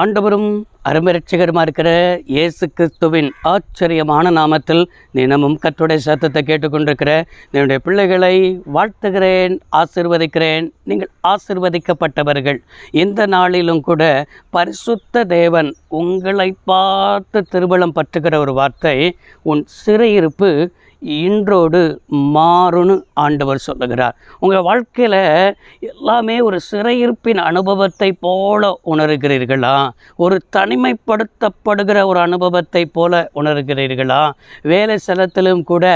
ஆண்டவரும் அருமரட்சகருமா இருக்கிற இயேசு கிறிஸ்துவின் ஆச்சரியமான நாமத்தில் தினமும் கற்றுடைய சத்தத்தை கேட்டுக்கொண்டிருக்கிற என்னுடைய பிள்ளைகளை வாழ்த்துகிறேன் ஆசிர்வதிக்கிறேன். நீங்கள் ஆசிர்வதிக்கப்பட்டவர்கள். இந்த நாளிலும் கூட பரிசுத்த தேவன் உங்களை பார்த்து திருவளம் பற்றுகிற ஒரு வார்த்தை உன் சிறையிருப்பு இன்றோடு மாறும்னு ஆண்டவர் சொல்லுகிறார். உங்கள் வாழ்க்கையில் எல்லாமே ஒரு சிறையிருப்பின் அனுபவத்தை போல உணர்கிறீர்களா? ஒரு தனி தனிமைப்படுத்தப்படுகிற ஒரு அனுபவத்தை போல உணர்கிறீர்களா? வேலை ஸ்தலத்திலும் கூட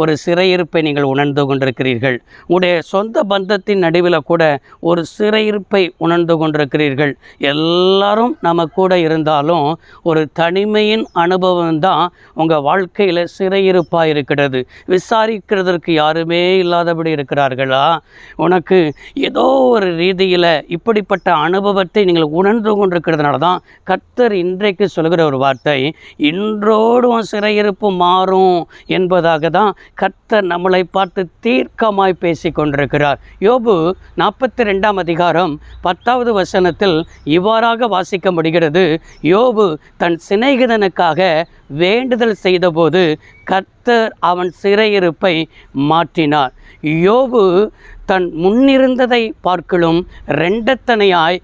ஒரு சிறையிருப்பை நீங்கள் உணர்ந்து கொண்டிருக்கிறீர்கள். உங்களுடைய சொந்த பந்தத்தின் நடுவில் கூட ஒரு சிறையிருப்பை உணர்ந்து கொண்டிருக்கிறீர்கள். எல்லாரும் நம்ம கூட இருந்தாலும் ஒரு தனிமையின் அனுபவம் தான் உங்கள் வாழ்க்கையில் சிறையிருப்பாக இருக்கிறது. விசாரிக்கிறதற்கு யாருமே இல்லாதபடி இருக்கிறார்களா? உனக்கு ஏதோ ஒரு ரீதியில் இப்படிப்பட்ட அனுபவத்தை நீங்கள் உணர்ந்து கொண்டிருக்கிறதுனால தான் கர்த்தர் இன்றைக்கு சொல்கிற ஒரு வார்த்தை இன்றோடும் சிறையிருப்பு மாறும் என்பதாக தான் கர்த்தர் நம்மளை பார்த்து தீர்க்கமாய் பேசி கொண்டிருக்கிறார். யோபு நாற்பத்தி ரெண்டாம் அதிகாரம் பத்தாவது வசனத்தில் இவ்வாறாக வாசிக்க முடிகிறது. யோபு தன் சிநேகிதனுக்காக வேண்டுதல் செய்தபோது கர்த்தர் அவன் சிறையிருப்பை மாற்றினார். யோபு தன் முன்னிருந்ததை பார்க்கலும் ரெண்டத்தனையாய்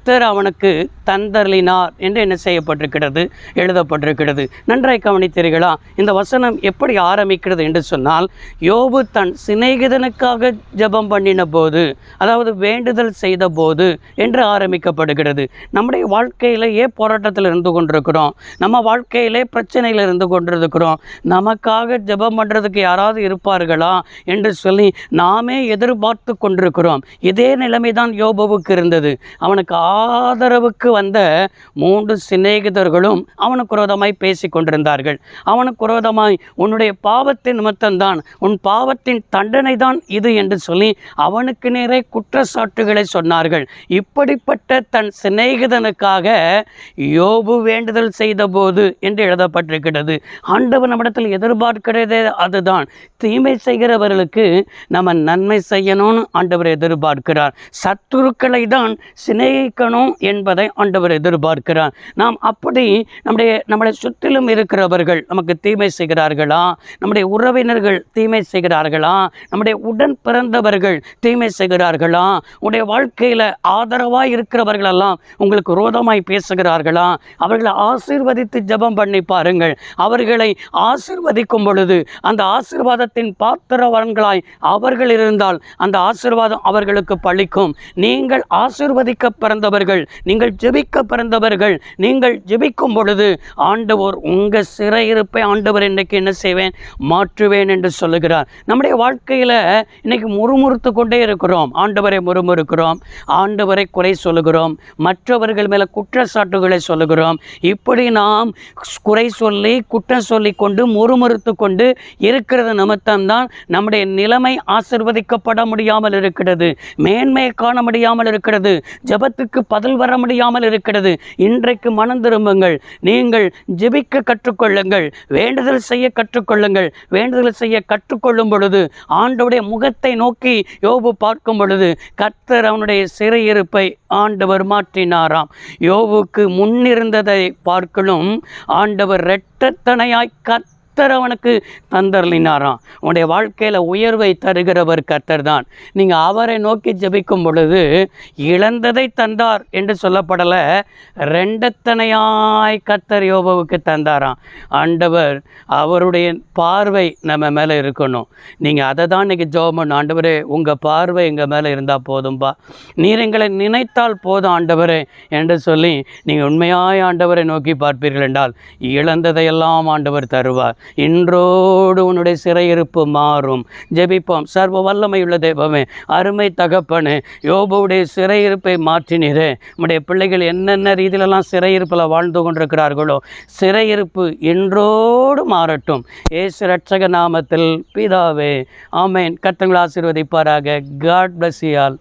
கர்த்தர் அவனுக்கு தந்தர்லினார் என்று என்ன செய்யப்பட்டிருக்கிறது? எழுதப்பட்டிருக்கிறது. நன்றாய் கவனித்தீர்களா? இந்த வசனம் எப்படி ஆரம்பிக்கிறது என்று சொன்னால் யோபு தன் சிநேகிதனுக்காக ஜெபம் பண்ணின போது அதாவது வேண்டுதல் செய்த போது என்று ஆரம்பிக்கப்படுகிறது. நம்முடைய வாழ்க்கையிலேயே போராட்டத்தில் இருந்து கொண்டிருக்கிறோம். நம்ம வாழ்க்கையிலே பிரச்சனையில் இருந்து கொண்டிருக்கிறோம். நமக்காக ஜெபம் பண்ணுறதுக்கு யாராவது இருப்பார்களா என்று சொல்லி நாமே எதிர்பார்த்து கொண்டிருக்கிறோம். இதே நிலைமை தான் யோபுவுக்கு இருந்தது. அவனுக்கு ஆதரவுக்கு வந்த மூன்று சிநேகிதர்களும் அவனுக்கு விரோதமாய் பேசி கொண்டிருந்தார்கள். அவனுக்கு விரோதமாய் உன்னுடைய பாவத்தின் நிமித்தம்தான் உன் பாவத்தின் தண்டனை தான் இது என்று சொல்லி அவனுக்கு நேரே குற்றச்சாட்டுகளை சொன்னார்கள். இப்படிப்பட்ட தன் சிநேகிதனுக்காக யோபு வேண்டுதல் செய்தபோது என்று எழுதப்பட்டிருக்கிறது. ஆண்டவர் நம்மிடத்தில் எதிர்பார்க்கிறதே அதுதான். தீமை செய்கிறவர்களுக்கு நம்ம நன்மை செய்யணும்னு ஆண்டவர் எதிர்பார்க்கிறார். சத்துருக்களை தான் சிநேகிக்கணும் என்பதை ஆண்டவர் எதிர்பார்க்கிறார். நாம் அப்படி நம்முடைய நம்மளை சுற்றிலும் இருக்கிறவர்கள் நமக்கு தீமை செய்கிறார்களா? நம்முடைய உறவினர்கள் தீமை செய்கிறார்களா? நம்முடைய உடன் பிறந்தவர்கள் தீமை செய்கிறார்களா? உடைய வாழ்க்கையில் ஆதரவாக இருக்கிறவர்களெல்லாம் உங்களுக்கு ரோதமாய் பேசுகிறார்களா? அவர்களை ஆசீர்வதித்து ஜெபம் பண்ணி பாருங்கள். அவர்களை ஆசிர்வதிக்கும் பொழுது அந்த ஆசீர்வாதத்தின் பாத்திரவன்களாய் அவர்கள் இருந்தால் அந்த ஆசீர்வாதம் அவர்களுக்கு பழிக்கும் நீங்கள் ஆசிர்வதிக்க பிறந்த பிறந்தவர்கள் நீங்கள் ஜெபிக்க பிறந்தவர்கள் நீங்கள் ஜெபிக்கும் பொழுது ஆண்டவர் உங்கள் சிறையிருப்பை ஆண்டவர் இன்னைக்கு என்ன செய்வேன்? மாற்றுவேன் என்று சொல்லுகிறார். நம்முடைய வாழ்க்கையில் இன்னைக்கு முறுமுறுத்து கொண்டே இருக்கிறோம். ஆண்டவரை முறுமுறுக்கிறோம். ஆண்டவரை குறை சொல்லுகிறோம். மற்றவர்கள் மேலே குற்றச்சாட்டுகளை சொல்லுகிறோம். இப்படி நாம் குறை சொல்லி குற்றம் சொல்லி கொண்டு முறுமுறுத்து கொண்டு இருக்கிறது நிமித்தம்தான் நம்முடைய நிலைமை ஆசிர்வதிக்கப்பட முடியாமல் இருக்கிறது. மேன்மையை காண முடியாமல் இருக்கிறது. ஜபத்துக்கு பதில் வர முடியாமல் இருக்கிறது. இன்றைக்கு மனம் திரும்புங்கள். நீங்கள் ஜெபிக்க கற்றுக்கொள்ளுங்கள். வேண்டுதல் செய்ய கற்றுக்கொள்ளுங்கள். வேண்டுதல் செய்ய கற்றுக்கொள்ளும் பொழுது ஆண்டவுடைய முகத்தை நோக்கி யோபு பார்க்கும் பொழுது கர்த்தர் அவனுடைய சிறையிருப்பை ஆண்டவர் மாற்றினாராம். யோபுக்கு முன்னிருந்ததை பார்க்கலும் ஆண்டவர் இரட்டத்தனையாய் கர்த்தர் அவனுக்கு தந்தர்லினாராம் உன்னுடைய வாழ்க்கையில் உயர்வை தருகிறவர் கர்த்தர் தான் நீங்கள் அவரை நோக்கி ஜபிக்கும் பொழுது இழந்ததை தந்தார் என்று சொல்லப்படலை. ரெண்டத்தனையாய் கர்த்தர் யோபவுக்கு தந்தாராம். ஆண்டவர் அவருடைய பார்வை நம்ம மேலே இருக்கணும். நீங்கள் அதை தான் இன்றைக்கி ஜோமன் ஆண்டவரே உங்கள் பார்வை எங்கள் மேலே இருந்தால் போதும்பா. நீர் எங்களை நினைத்தால் போதும் ஆண்டவரே என்று சொல்லி நீங்கள் உண்மையாய் ஆண்டவரை நோக்கி பார்ப்பீர்கள் என்றால் இழந்ததையெல்லாம் ஆண்டவர் தருவார். இன்றோடு உன்னுடைய சிறையிருப்பு மாறும். ஜெபிப்போம். சர்வ வல்லமையுள்ள தெய்வமே அருமை தகப்பனு யோபுவுடைய சிறையிருப்பை மாற்றினீரே. நம்முடைய பிள்ளைகள் என்னென்ன ரீதியிலெல்லாம் சிறையிருப்பில் வாழ்ந்து கொண்டிருக்கிறார்களோ சிறையிருப்பு இன்றோடு மாறட்டும். ஏசு ரட்சக நாமத்தில் பிதாவே ஆமேன். கத்தங்களை ஆசீர்வதிப்பாராக. God plus you